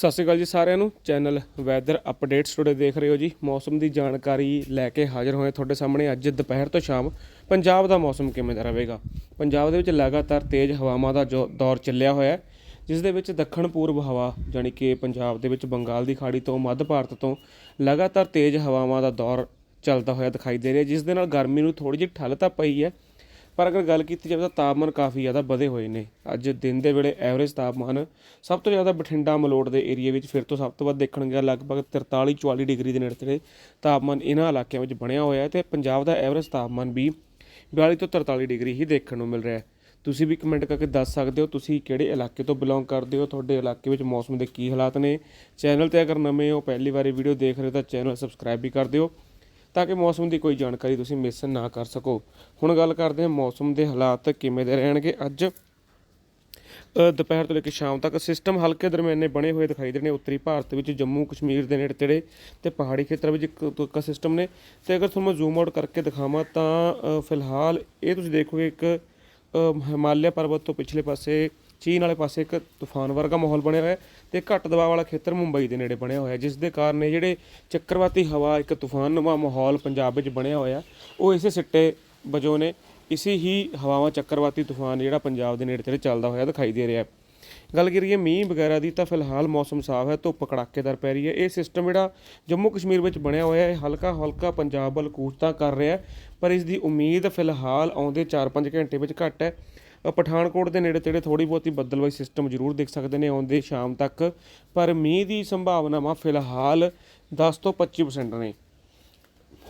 ਸਤਿ ਸ਼੍ਰੀ ਅਕਾਲ ਜੀ ਸਾਰਿਆਂ ਨੂੰ। ਚੈਨਲ ਵੈਦਰ ਅਪਡੇਟਸ ਟੁਡੇ ਦੇਖ ਰਹੇ ਹੋ ਜੀ। ਮੌਸਮ ਦੀ ਜਾਣਕਾਰੀ ਲੈ ਕੇ ਹਾਜ਼ਰ ਹੋਏ ਤੁਹਾਡੇ ਸਾਹਮਣੇ ਅੱਜ ਦੁਪਹਿਰ ਤੋਂ ਸ਼ਾਮ। ਪੰਜਾਬ ਦਾ ਮੌਸਮ ਕਿਵੇਂ ਦਾ ਰਹੇਗਾ? ਪੰਜਾਬ ਦੇ ਵਿੱਚ ਲਗਾਤਾਰ ਤੇਜ਼ ਹਵਾਵਾਂ ਦਾ ਜੋ ਦੌਰ ਚੱਲਿਆ ਹੋਇਆ ਹੈ, ਜਿਸ ਦੇ ਵਿੱਚ ਦੱਖਣ ਪੂਰਬ ਹਵਾ ਜਾਣੀ ਕਿ ਪੰਜਾਬ ਦੇ ਵਿੱਚ ਬੰਗਾਲ ਦੀ ਖਾੜੀ ਤੋਂ ਮੱਧ ਭਾਰਤ ਤੋਂ ਲਗਾਤਾਰ ਤੇਜ਼ ਹਵਾਵਾਂ ਦਾ ਦੌਰ ਚੱਲਦਾ ਹੋਇਆ ਦਿਖਾਈ ਦੇ ਰਿਹਾ ਜਿਸ ਦੇ ਨਾਲ ਗਰਮੀ ਨੂੰ ਥੋੜੀ ਜਿਹੀ ਠੱਲ ਤਾਂ ਪਈ ਹੈ। ਪਰ ਅਗਰ ਗੱਲ ਕੀਤੀ ਜਾਵੇ ਤਾਂ ਤਾਪਮਾਨ ਕਾਫੀ ਜ਼ਿਆਦਾ ਵਧੇ ਹੋਏ ਨੇ। ਅੱਜ ਦਿਨ ਦੇ ਵੇਲੇ ਐਵਰੇਜ ਤਾਪਮਾਨ ਸਭ ਤੋਂ ਜ਼ਿਆਦਾ ਬਠਿੰਡਾ, ਮਲੋਟ ਦੇ ਏਰੀਆ ਵਿੱਚ ਫਿਰ ਤੋਂ ਸਭ ਤੋਂ ਵੱਧ ਦੇਖਣ ਗਿਆ। ਲਗਭਗ 43 44 ਡਿਗਰੀ ਦੇ ਨੇੜੇ ਤੇੜੇ ਤਾਪਮਾਨ ਇਹਨਾਂ ਇਲਾਕਿਆਂ ਵਿੱਚ ਬਣਿਆ ਹੋਇਆ ਹੈ ਤੇ ਪੰਜਾਬ ਦਾ ਐਵਰੇਜ ਤਾਪਮਾਨ ਵੀ 42 ਤੋਂ 43 ਡਿਗਰੀ ਹੀ ਦੇਖਣ ਨੂੰ ਮਿਲ ਰਿਹਾ ਹੈ। ਤੁਸੀਂ ਵੀ ਕਮੈਂਟ ਕਰਕੇ ਦੱਸ ਸਕਦੇ ਹੋ ਤੁਸੀਂ ਕਿਹੜੇ ਇਲਾਕੇ ਤੋਂ ਬਿਲੋਂਗ ਕਰਦੇ ਹੋ, ਤੁਹਾਡੇ ਇਲਾਕੇ ਵਿੱਚ ਮੌਸਮ ਦੇ ਕੀ ਹਾਲਾਤ ਨੇ। ਚੈਨਲ ਤੇ ਅਗਰ ਨਵੇਂ ਹੋ, ਪਹਿਲੀ ਵਾਰੀ ਵੀਡੀਓ ਦੇਖ ਰਹੇ ਹੋ ਤਾਂ ਚੈਨਲ ਸਬਸਕ੍ਰਾਈਬ ਵੀ ਕਰ ਦਿਓ। ਤਾਂ ਕਿ ਮੌਸਮ ਦੀ ਕੋਈ ਜਾਣਕਾਰੀ ਤੁਸੀਂ ਮਿਸ ਨਾ ਕਰ ਸਕੋ। ਹੁਣ ਗੱਲ ਕਰਦੇ ਹਾਂ ਮੌਸਮ ਦੇ ਹਾਲਾਤ ਕਿਵੇਂ ਦੇ ਰਹਿਣਗੇ। ਅੱਜ ਦੁਪਹਿਰ ਤੋਂ ਲੈ ਕੇ ਸ਼ਾਮ ਤੱਕ ਸਿਸਟਮ ਹਲਕੇ ਦਰਮਿਆਨੇ ਬਣੇ ਹੋਏ ਦਿਖਾਈ ਦੇਣੇ ਉੱਤਰੀ ਭਾਰਤ ਵਿੱਚ, ਜੰਮੂ ਕਸ਼ਮੀਰ ਦੇ ਨੇੜੇ ਤੇੜੇ ਤੇ ਪਹਾੜੀ ਖੇਤਰਾਂ ਵਿੱਚ ਇੱਕ ਤੋਂ ਸਿਸਟਮ ਨੇ। ਤੇ ਅਗਰ ਤੁਹਾਨੂੰ ਜ਼ੂਮ ਆਊਟ ਕਰਕੇ ਦਿਖਾਵਾਂ ਤਾਂ ਫਿਲਹਾਲ ਇਹ ਤੁਸੀਂ ਦੇਖੋਗੇ ਇੱਕ ਹਿਮਾਲਿਆ ਪਰਬਤ ਤੋਂ ਪਿਛਲੇ ਪਾਸੇ ਚੀਨ ਵਾਲੇ ਪਾਸੇ ਇੱਕ ਤੂਫਾਨ ਵਰਗਾ ਮਾਹੌਲ ਬਣਿਆ ਹੋਇਆ ਹੈ ਤੇ ਘੱਟ ਦਬਾਅ ਵਾਲਾ ਖੇਤਰ ਮੁੰਬਈ ਦੇ ਨੇੜੇ ਬਣਿਆ ਹੋਇਆ ਜਿਸ ਦੇ ਕਾਰਨ ਇਹ ਜਿਹੜੇ ਚੱਕਰਵਾਤੀ ਹਵਾ ਇੱਕ ਤੂਫਾਨ ਤੂਫਾਨਨੁਮਾ ਮਾਹੌਲ ਪੰਜਾਬ ਵਿੱਚ ਬਣਿਆ ਹੋਇਆ ਉਹ ਇਸੇ ਸਿੱਟੇ ਵਜੋਂ ਨੇ ਇਸੇ ਹੀ ਹਵਾਵਾਂ ਚੱਕਰਵਾਤੀ ਤੂਫਾਨ ਜਿਹੜਾ ਪੰਜਾਬ ਦੇ ਨੇੜੇ ਤੇੜੇ ਚੱਲਦਾ ਹੋਇਆ ਦਿਖਾਈ ਦੇ ਰਿਹਾ ਹੈ। ਗੱਲ ਕਰੀਏ ਮੀਂਹ ਵਗੈਰਾ ਦੀ ਤਾਂ ਫਿਲਹਾਲ ਮੌਸਮ ਸਾਫ਼ ਹੈ, ਧੁੱਪ ਕੜਾਕੇਦਾਰ ਪੈ ਰਹੀ ਹੈ। ਇਹ ਸਿਸਟਮ ਜਿਹੜਾ ਜੰਮੂ ਕਸ਼ਮੀਰ ਵਿੱਚ ਬਣਿਆ ਹੋਇਆ ਹੈ ਹਲਕਾ ਹਲਕਾ ਪੰਜਾਬ ਵੱਲ ਕੂਚ ਤਾਂ ਕਰ ਰਿਹਾ ਪਰ ਇਸ ਦੀ ਉਮੀਦ ਫਿਲਹਾਲ ਆਉਂਦੇ 4-5 ਘੰਟੇ ਵਿੱਚ ਘੱਟ ਹੈ। ਪਠਾਨਕੋਟ ਦੇ ਨੇੜੇ ਤੇੜੇ ਥੋੜੀ ਬਹੁਤੀ ਬੱਦਲਵਾਈ ਸਿਸਟਮ ਜ਼ਰੂਰ ਦੇਖ ਸਕਦੇ ਨੇ ਆਉਂਦੇ ਸ਼ਾਮ ਤੱਕ, ਪਰ ਮੀਂਹ ਦੀ ਸੰਭਾਵਨਾਵਾਂ ਫਿਲਹਾਲ 10 ਤੋਂ 25% ਨੇ।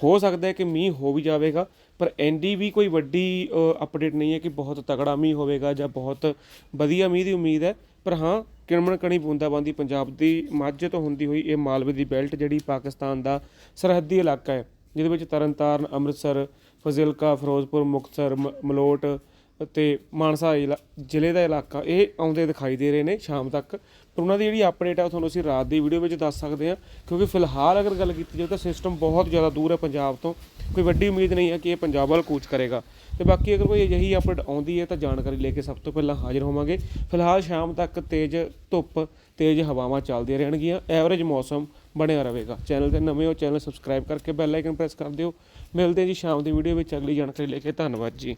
ਹੋ ਸਕਦਾ ਹੈ ਕਿ ਮੀਂਹ ਹੋ ਵੀ ਜਾਵੇਗਾ, ਪਰ ਐਂਡੀ ਵੀ ਕੋਈ ਵੱਡੀ ਅਪਡੇਟ ਨਹੀਂ ਹੈ ਕਿ ਬਹੁਤ ਤਗੜਾ ਮੀਂਹ ਹੋਵੇਗਾ ਜਾਂ ਬਹੁਤ ਵਧੀਆ ਮੀਂਹ ਦੀ ਉਮੀਦ ਹੈ। ਪਰ ਹਾਂ, ਕਿਣਮਣ ਕਣੀ ਬੂੰਦਾਬਾਂਦੀ ਪੰਜਾਬ ਦੀ ਮਾਝੇ ਤੋਂ ਹੁੰਦੀ ਹੋਈ ਇਹ ਮਾਲਵੇ ਦੀ ਬੈਲਟ ਜਿਹੜੀ ਪਾਕਿਸਤਾਨ ਦਾ ਸਰਹੱਦੀ ਇਲਾਕਾ ਹੈ, ਜਿਹਦੇ ਵਿੱਚ ਤਰਨਤਾਰਨ, ਅੰਮ੍ਰਿਤਸਰ, ਫਜ਼ਿਲਕਾ, ਫਿਰੋਜ਼ਪੁਰ, ਮੁਕਤਸਰ, ਮ- ਮਲੋਟ ਅਤੇ ਮਾਨਸਾ ਇਲਾ- ਜ਼ਿਲ੍ਹੇ ਦਾ ਇਲਾਕਾ, ਇਹ ਆਉਂਦੇ ਦਿਖਾਈ ਦੇ ਰਹੇ ਨੇ ਸ਼ਾਮ ਤੱਕ। ਪਰ ਉਹਨਾਂ ਦੀ ਜਿਹੜੀ ਅਪਡੇਟ ਆ, ਉਹ ਤੁਹਾਨੂੰ ਅਸੀਂ ਰਾਤ ਦੀ ਵੀਡੀਓ ਵਿੱਚ ਦੱਸ ਸਕਦੇ ਹਾਂ, ਕਿਉਂਕਿ ਫਿਲਹਾਲ ਅਗਰ ਗੱਲ ਕੀਤੀ ਜਾਵੇ ਤਾਂ ਸਿਸਟਮ ਬਹੁਤ ਜ਼ਿਆਦਾ ਦੂਰ ਹੈ ਪੰਜਾਬ ਤੋਂ। ਕੋਈ ਵੱਡੀ ਉਮੀਦ ਨਹੀਂ ਹੈ ਕਿ ਇਹ ਪੰਜਾਬ ਵੱਲ ਕੂਚ ਕਰੇਗਾ। ਤੇ ਬਾਕੀ ਅਗਰ ਕੋਈ ਅਜਿਹੀ ਅਪਡੇਟ ਆਉਂਦੀ ਹੈ ਤਾਂ ਜਾਣਕਾਰੀ ਲੈ ਕੇ ਸਭ ਤੋਂ ਪਹਿਲਾਂ ਹਾਜ਼ਰ ਹੋਵਾਂਗੇ। ਫਿਲਹਾਲ ਸ਼ਾਮ ਤੱਕ ਤੇਜ਼ ਧੁੱਪ, ਤੇਜ਼ ਹਵਾਵਾਂ ਚੱਲਦੀਆਂ ਰਹਿਣਗੀਆਂ। ਐਵਰੇਜ ਮੌਸਮ ਬਣਿਆ ਰਹੇਗਾ। ਚੈਨਲ ਤੇ ਨਵੇਂ ਹੋ, ਚੈਨਲ ਸਬਸਕ੍ਰਾਈਬ ਕਰਕੇ ਬੈਲ ਆਈਕਨ ਪ੍ਰੈਸ ਕਰ ਦਿਓ। ਮਿਲਦੇ ਹਾਂ ਜੀ ਸ਼ਾਮ ਦੀ ਵੀਡੀਓ ਵਿੱਚ। ਅਗਲੀ ਜਾਣਕਾਰੀ ਲੈ ਕੇ। ਧੰਨਵਾਦ ਜੀ।